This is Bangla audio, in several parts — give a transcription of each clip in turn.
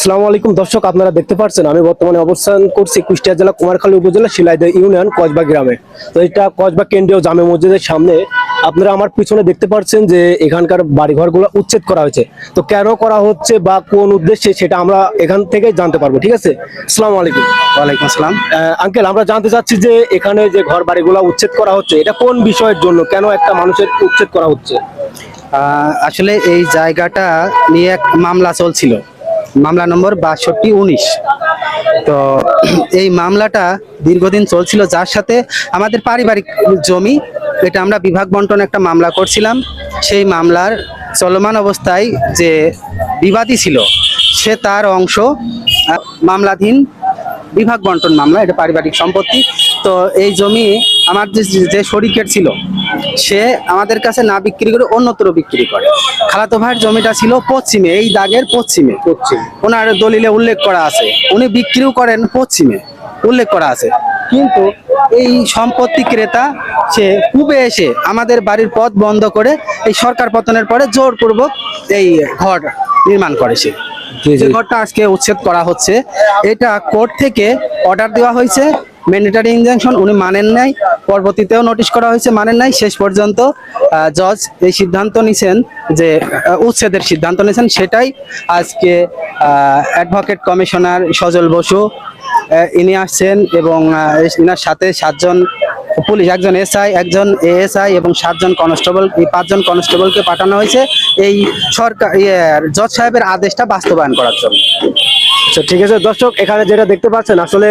আসসালামু আলাইকুম। দর্শক আপনারা দেখতে পাচ্ছেন আমি বর্তমানে অবস্থান করছি কুষ্টিয়া জেলা কুমারখালী উপজেলা শিলাইদহ ইউনিয়ন কসবা গ্রামে। তো এটা কসবা কেন্দ্রীয় জামে মসজিদের সামনে আপনারা আমার পিছনে দেখতে পাচ্ছেন যে এখানকার বাড়িঘরগুলো উচ্ছেদ করা হয়েছে। তো কেন করা হচ্ছে বা কোন উদ্দেশ্যে সেটা আমরা এখান থেকে জানতে পারব ঠিক আছে? আসসালামু আলাইকুম। ওয়ালাইকুম আসসালাম। আঙ্কেল আমরা জানতে চাচ্ছি যে এখানে যে ঘর বাড়িগুলো উচ্ছেদ করা হচ্ছে এটা কোন বিষয়ের জন্য কেন একটা মানুষের উচ্ছেদ করা হচ্ছে? আহ, আসলে এই জায়গাটা নিয়ে এক মামলা চলছিল। মামলা নম্বর বাষট্টি উনিশ। তো এই মামলাটা দীর্ঘদিন চলছিল, যার সাথে আমাদের পারিবারিক জমি, এটা আমরা বিভাগ বন্টন একটা মামলা করছিলাম। সেই মামলার চলমান অবস্থায় যে বিবাদী ছিল, সে তার অংশ মামলাধীন বিভাগ বন্টন মামলা, এটা পারিবারিক সম্পত্তি। তো এই জমি, আমার যে শরিকের ছিল সে আমাদের কাছে না বিক্রি করে অন্যত্র বিক্রি করে। খালাতো ভাইয়ের জমিটা ছিল পশ্চিমে এই দাগের পশ্চিমে। পশ্চিম। ওনার দলিলে উল্লেখ করা আছে। উনি বিক্রিও করেন পশ্চিমে উল্লেখ করা আছে। কিন্তু এই সম্পত্তি ক্রেতা সে পূবে এসে আমাদের বাড়ির পথ বন্ধ করে এই সরকার পতনের পরে জোরপূর্বক এই ঘর নির্মাণ করে সে। যে ঘরটা আজকে উচ্ছেদ করা হচ্ছে এটা কোর্ট থেকে অর্ডার দেওয়া হয়েছে। ম্যান্ডেটারি ইনজাংশন উনি মানেন নাই। পরবর্তীতেও নোটিশ করা হয়েছে, মানেন নাই। শেষ পর্যন্ত জজ এই সিদ্ধান্ত নিছেন যে উচ্ছেদের সিদ্ধান্ত নিয়েছেন সেটাই আজকে অ্যাডভোকেট কমিশনার সজল বসু ইনি আসছেন এবং ইনার সাথে সাতজন পুলিশ একজন এসআই একজন এএসআই এবং সাতজন কনস্টেবল এই পাঁচজন কনস্টেবলকে পাঠানো হয়েছে। এই সরকার ইয়ে, জজ সাহেবের আদেশটা বাস্তবায়ন করার জন্য। আচ্ছা ঠিক আছে। দর্শক এখানে যেটা দেখতে পাচ্ছেন আসলে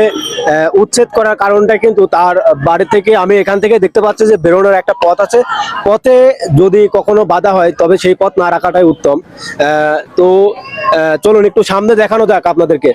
উচ্ছেদ করার কারণটা কিন্তু তার বাড়ি থেকে আমি এখান থেকে দেখতে পাচ্ছি যে বেরোনোর একটা পথ আছে। পথে যদি কখনো বাধা হয় তবে সেই পথ না রাখাটাই উত্তম। তো চলুন একটু সামনে দেখানো যাক আপনাদেরকে।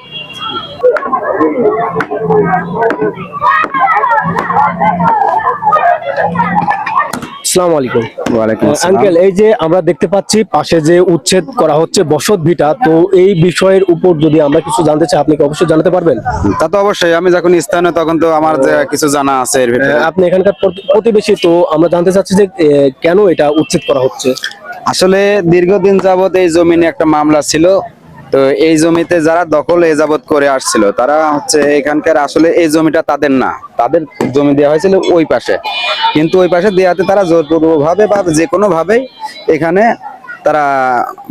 আসসালামু আলাইকুম। ওয়ালাইকুম আঙ্কেল এই যে আমরা দেখতে পাচ্ছি পাশে যে উচ্ছেদ করা হচ্ছে বসত ভিটা তো এই বিষয়ের উপর যদি আমরা কিছু জানতে চাই আপনি কি অবশ্যই জানাতে পারবেন? তা তো অবশ্যই আমি যখন স্থানীয় তখন তো আমার কিছু জানা আছে এর ভিতরে। আপনি এখানকার প্রতিবেশী তো আমরা জানতে চাচ্ছি যে কেন এটা উচ্ছেদ করা হচ্ছে? আসলে দীর্ঘদিন যাবত এই জমিনে একটা মামলা ছিল। তো এই জমিতে যারা দখল এ যাবত করে আসছিল, তারা হচ্ছে এখানকার আসলে এই জমিটা তাদের না। তাদের জমি দেওয়া হয়েছিল ওই পাশে। কিন্তু ওই পাশে দেওয়াতে তারা জোরপূর্বক ভাবে বা যে কোনো ভাবে এখানে তারা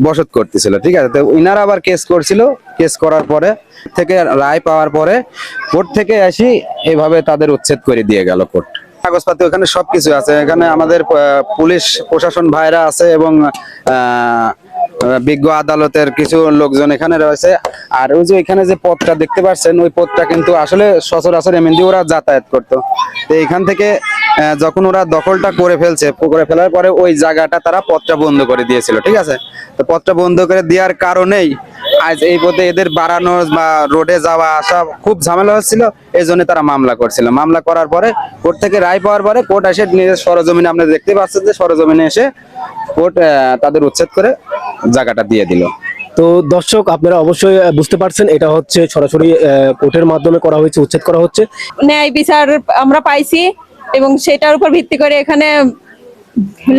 বসত করতেছিল, ঠিক আছে? তো ইনারা আবার কেস করছিল। কেস করার পরে থেকে রায় পাওয়ার পরে কোর্ট থেকে আসি এভাবে তাদের উচ্ছেদ করে দিয়ে গেল কোর্ট। কাগজপাতি ওখানে সবকিছু আছে। এখানে আমাদের পুলিশ, প্রশাসন ভাইরা আছে এবং বিজ্ঞ আদালতের কিছু লোকজন এখানে রয়েছে। আর ওই যে এখানে যে পথটা দেখতে পাচ্ছেন, ওই পথটা কিন্তু আসলে সচরাচর এমনি ওরা যাতায়াত করতো। তো এখান থেকে যখন ওরা দখলটা করে ফেলছে, করে ফেলার পরে ওই জায়গাটা তারা পথটা বন্ধ করে দিয়েছিল, ঠিক আছে? তো পথটা বন্ধ করে দেওয়ার কারণেই আজ এই পথে এদের বাড়ানো বা রোডে যাওয়া আসা খুব ঝামেলা হচ্ছিল। এই জন্য তারা মামলা করছিল। মামলা করার পরে কোর্ট থেকে রায় পাওয়ার পরে কোর্ট এসে নিজের সরজমিনে, আপনি দেখতে পাচ্ছেন যে সরজমিনে এসে কোর্ট তাদের উচ্ছেদ করে জায়গাটা দিয়ে দিল। তো দর্শক, আপনারা অবশ্যই বুঝতে পারছেন, এটা হচ্ছে সরাসরি কোর্টের মাধ্যমে করা হয়েছে, উচ্ছেদ করা হচ্ছে। ন্যায় বিচার আমরা পাইছি এবং সেটার উপর ভিত্তি করে এখানে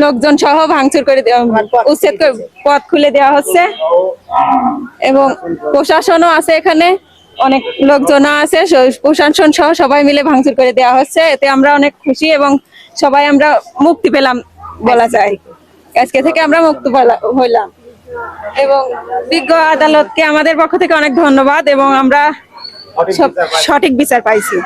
লোকজন সহ ভাঙচুর করে উচ্ছেদ পথ খুলে দেওয়া হচ্ছে। এবং প্রশাসনও আছে এখানে, অনেক লোকজন আছে প্রশাসন সহ সবাই মিলে ভাঙচুর করে দেওয়া হচ্ছে। এতে আমরা অনেক খুশি এবং সবাই আমরা মুক্তি পেলাম বলা যায়। আজকে থেকে আমরা মুক্ত হইলাম। এবং বিজ্ঞ আদালতকে আমাদের পক্ষ থেকে অনেক ধন্যবাদ এবং আমরা সঠিক বিচার পাইছি।